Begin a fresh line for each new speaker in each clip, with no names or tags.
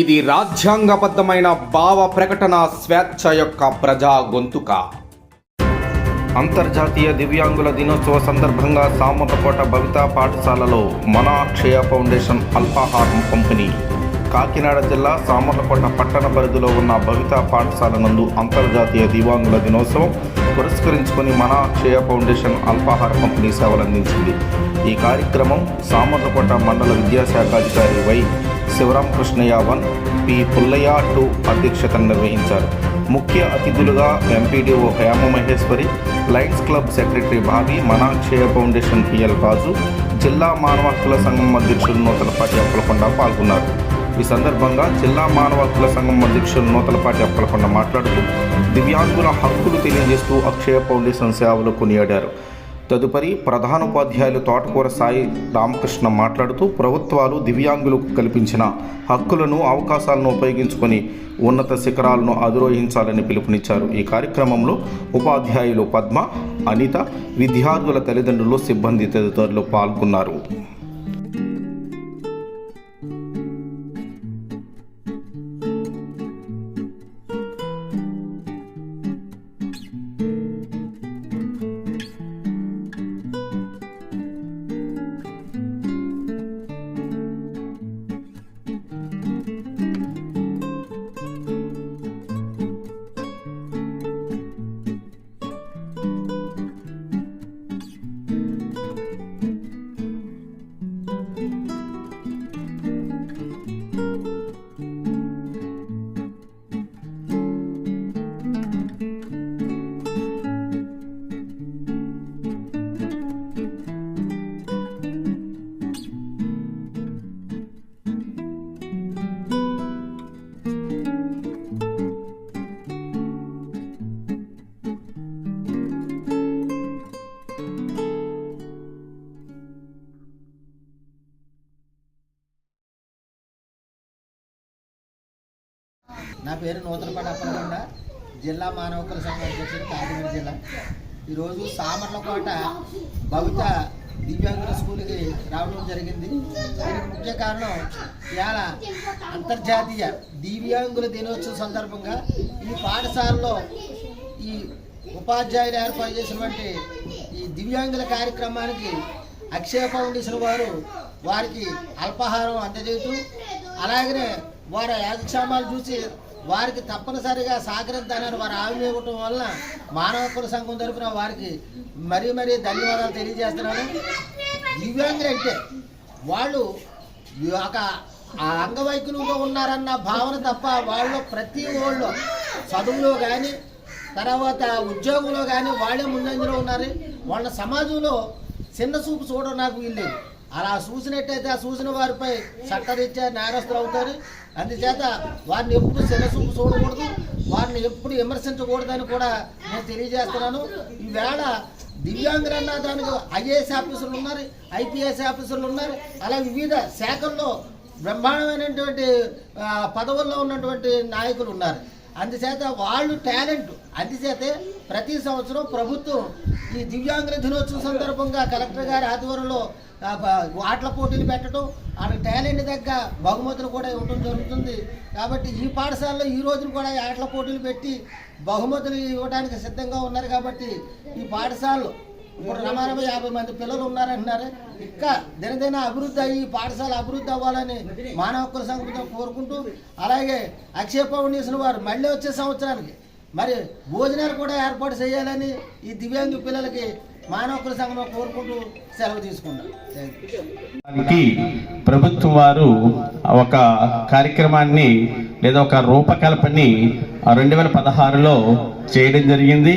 ఇది రాజ్యాంగబద్ధమైన భావ ప్రకటన స్వేచ్ఛ యొక్క ప్రజా గొంతుక. అంతర్జాతీయ దివ్యాంగుల దినోత్సవ సందర్భంగా సామతకోట భవితా పాఠశాలలో మన అక్షయ ఫౌండేషన్ అల్పాహారం పంపిణీ. కాకినాడ జిల్లా సామర్లకోట పట్టణ పరిధిలో ఉన్న భవితా పాఠశాల నందు అంతర్జాతీయ దివ్యాంగుల దినోత్సవం పురస్కరించుకొని మన అక్షయ ఫౌండేషన్ అల్పాహార పంపిణీ సేవలు అందించింది ఈ కార్యక్రమం సామర్లకోట మండల విద్యాశాఖ అధికారి వై శివరామకృష్ణయ్య కృష్ణయావన్ పి పుల్లయ్య టూ అధ్యక్షతను నిర్వహించారు ముఖ్య అతిథులుగా MPDO Hema Maheswari Lions Club secretary భావి మనాక్షయ ఫౌండేషన్ పిఎల్ రాజు జిల్లా మానవ హక్కుల సంఘం అధ్యక్షుడు నూతలపాటి అప్పలకొండ పాల్గొన్నారు. ఈ సందర్భంగా జిల్లా మానవ హక్కుల సంఘం అధ్యక్షులు నూతలపాటి అప్పలకొండ మాట్లాడుతూ దివ్యాంగుల హక్కులు తెలియజేస్తూ అక్షయ ఫౌండేషన్ సేవలు కొనియాడారు. తదుపరి ప్రధానోపాధ్యాయులు తోటకూర సాయి రామకృష్ణ మాట్లాడుతూ ప్రభుత్వాలు దివ్యాంగులకు కల్పించిన హక్కులను అవకాశాలను ఉపయోగించుకొని ఉన్నత శిఖరాలను అధిరోహించాలని పిలుపునిచ్చారు. ఈ కార్యక్రమంలో ఉపాధ్యాయులు పద్మ అనిత విద్యార్థుల తల్లిదండ్రులు సిబ్బంది తదితరులు పాల్గొన్నారు.
పేరు నూతనపాటి అప్పలగొండ జిల్లా మానవ హక్కుల సంఘం అధ్యక్షుడు కాకినాడ జిల్లా. ఈరోజు సామర్లకోట భవిత దివ్యాంగుల స్కూల్కి రావడం జరిగింది. దీనికి ముఖ్య కారణం ఇవాళ అంతర్జాతీయ దివ్యాంగుల దినోత్సవం సందర్భంగా ఈ పాఠశాలలో ఈ ఉపాధ్యాయులు ఏర్పాటు చేసినటువంటి ఈ దివ్యాంగుల కార్యక్రమానికి అక్షయ ఫౌండేషన్ వారు వారికి అల్పాహారం అందజేయటం అలాగనే వారి యాగక్షేమాలు చూసి వారికి తప్పనిసరిగా సహకరిద్దానని వారు హామీ ఇవ్వటం వలన మానవ హక్కుల సంఘం తరఫున వారికి మరీ మరీ ధన్యవాదాలు తెలియజేస్తున్నాను. దివ్యాంగులు అంటే వాళ్ళు ఈ ఒక ఆ ఉన్నారన్న భావన తప్ప వాళ్ళు ప్రతి వాళ్ళు చదువులో కానీ తర్వాత ఉద్యోగంలో కానీ వాళ్ళే ముందంజలో ఉన్నారు. వాళ్ళ సమాజంలో చిన్న చూపు చూడడం నాకు వీల్లేదు. అలా చూసినట్టయితే ఆ చూసిన వారిపై చట్టరీత్యా నేరస్తులు అవుతారు. అందుచేత వారిని ఎప్పుడు శిరసూపు చూడకూడదు. వారిని ఎప్పుడు విమర్శించకూడదని కూడా నేను తెలియజేస్తున్నాను. ఈవేళ దివ్యాంగులన్న దానికి ఐఏఎస్ ఆఫీసర్లు ఉన్నారు ఐపీఎస్ ఆఫీసర్లు ఉన్నారు. అలా వివిధ శాఖల్లో బ్రహ్మాండమైనటువంటి పదవుల్లో ఉన్నటువంటి నాయకులు ఉన్నారు. అందుచేత వాళ్ళు టాలెంట్. అందుచేతే ప్రతి సంవత్సరం ప్రభుత్వం ఈ దివ్యాంగుల దినోత్సవం సందర్భంగా కలెక్టర్ గారి ఆధ్వర్యంలో ఆటల పోటీలు పెట్టడం ఆమె టాలెంట్ దగ్గర బహుమతులు కూడా ఇవ్వడం జరుగుతుంది. కాబట్టి ఈ పాఠశాలలో ఈ రోజున కూడా ఆటల పోటీలు పెట్టి బహుమతులు ఇవ్వడానికి సిద్ధంగా ఉన్నారు కాబట్టి ఈ పాఠశాలలో ఇప్పుడు రమారమ యాభై మంది పిల్లలు ఉన్నారంటున్నారు. ఇంకా దినదిన అభివృద్ధి అయ్యి ఈ పాఠశాల అభివృద్ధి అవ్వాలని మానవ హక్కుల సంఘం కోరుకుంటూ అలాగే అక్షయ ఫౌండేషన్ వారు మళ్ళీ వచ్చే సంవత్సరానికి మరి భోజనాలు కూడా ఏర్పాటు చేయాలని ఈ దివ్యాంగ పిల్లలకి మానవకుల సంఘం కోరుకుంటూ సెలవు
తీసుకున్నాం. ప్రభుత్వం వారు ఒక కార్యక్రమాన్ని లేదా ఒక రూపకల్పని రెండు వేల పదహారులో చేయడం జరిగింది.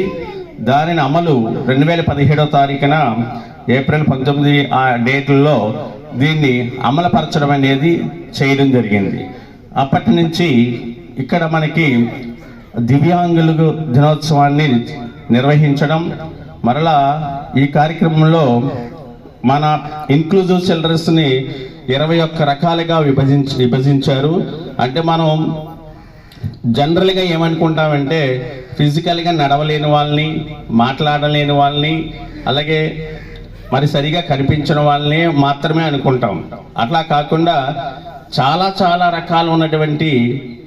దానిని అమలు రెండు వేల పదిహేడో తారీఖున ఏప్రిల్ పంతొమ్మిది ఆ డేట్లలో దీన్ని అమలుపరచడం అనేది చేయడం జరిగింది. అప్పటి నుంచి ఇక్కడ మనకి దివ్యాంగుల దినోత్సవాన్ని నిర్వహించడం. మరలా ఈ కార్యక్రమంలో మన ఇన్క్లూజివ్ చిల్డ్రన్స్ని ఇరవై ఒక్క రకాలుగా విభజించి విభజించారు. అంటే మనం జనరల్గా ఏమనుకుంటామంటే ఫిజికల్గా నడవలేని వాళ్ళని మాట్లాడలేని వాళ్ళని అలాగే మరి సరిగా కనిపించిన వాళ్ళని మాత్రమే అనుకుంటాం. అట్లా కాకుండా చాలా చాలా రకాలు ఉన్నటువంటి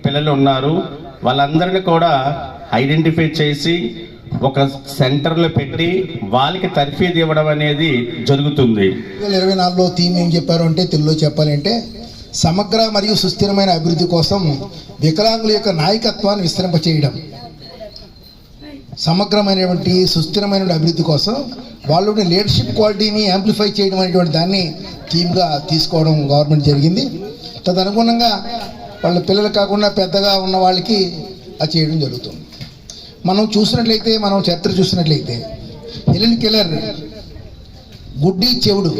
పిల్లలు ఉన్నారు. వాళ్ళందరినీ కూడా ఐడెంటిఫై చేసి ఒక సెంటర్లో పెట్టి వాళ్ళకి తర్ఫీదు ఇవ్వడం అనేది జరుగుతుంది.
వేల ఇరవై నాలుగులో థీమ్ ఏం చెప్పారు అంటే తెలుగులో చెప్పాలంటే సమగ్ర మరియు సుస్థిరమైన అభివృద్ధి కోసం వికలాంగుల యొక్క నాయకత్వాన్ని విస్తరింపచేయడం. సమగ్రమైనటువంటి సుస్థిరమైన అభివృద్ధి కోసం వాళ్ళని లీడర్షిప్ క్వాలిటీని యాంప్లిఫై చేయడం అనేటువంటి దాన్ని థీమ్గా తీసుకోవడం గవర్నమెంట్ జరిగింది. తదనుగుణంగా వాళ్ళ పిల్లలు కాకుండా పెద్దగా ఉన్న వాళ్ళకి అది చేయడం జరుగుతుంది. మనం చూసినట్లయితే మనం చరిత్ర చూసినట్లయితే హెలెన్ కిల్లర్ గుడ్డి చెవుడు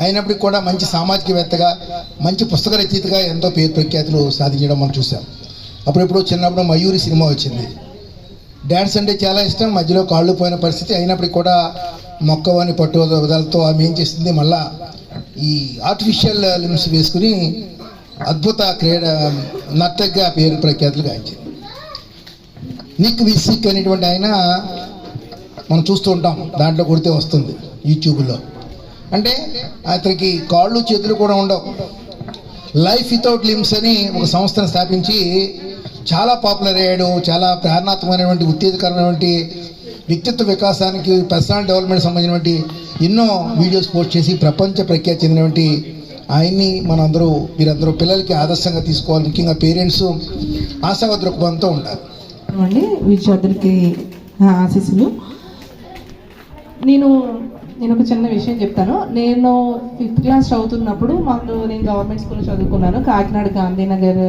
అయినప్పటికీ కూడా మంచి సామాజికవేత్తగా మంచి పుస్తక రచయితగా ఎంతో పేరు ప్రఖ్యాతులు సాధించడం మనం చూసాం అప్పుడెప్పుడు చిన్నప్పుడు మయూరి సినిమా వచ్చింది. డ్యాన్స్ అంటే చాలా ఇష్టం. మధ్యలో కాళ్ళు పోయిన పరిస్థితి అయినప్పటికీ కూడా మొక్కవని పట్టుదలతో ఆమె ఏం చేస్తుంది? మళ్ళా ఈ ఆర్టిఫిషియల్ లిమ్స్ వేసుకుని అద్భుత క్రీడ నర్తకిగా పేరు ప్రఖ్యాతులు గాంచింది. నిక్ విసిక్ అనేటువంటి ఆయన మనం చూస్తూ ఉంటాం దాంట్లో కొడితే వస్తుంది యూట్యూబ్లో. అంటే అతనికి కాళ్ళు చేతులు కూడా ఉండవు. లైఫ్ వితౌట్ లిమ్స్ అని ఒక సంస్థను స్థాపించి చాలా పాపులర్ అయ్యాడు చాలా ప్రేరణాత్మకమైనటువంటి ఉత్తేజకరమైనటువంటి వ్యక్తిత్వ వికాసానికి పర్సనల్ డెవలప్మెంట్ సంబంధించినటువంటి ఎన్నో వీడియోస్ పోస్ట్ చేసి ప్రపంచ ప్రఖ్యాతి చెందినటువంటి ఆయన్ని మనందరూ మీరందరూ పిల్లలకి ఆదర్శంగా తీసుకోవాలి. ముఖ్యంగా పేరెంట్స్ ఆశావ దృక్పథంతో ఉంటారు
అండి విద్యార్థులకి ఆశీస్సులు. నేను నేను ఒక చిన్న విషయం చెప్తాను. నేను ఫిఫ్త్ క్లాస్ చదువుతున్నప్పుడు మాకు నేను గవర్నమెంట్ స్కూల్లో చదువుకున్నాను. Kakinada Gandhinagar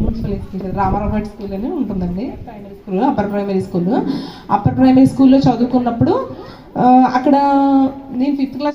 municipal school Ramarao school అని ఉంటుందండి. Primary school upper primary school. Upper primary స్కూల్లో చదువుకున్నప్పుడు అక్కడ నేను ఫిఫ్త్ క్లాస్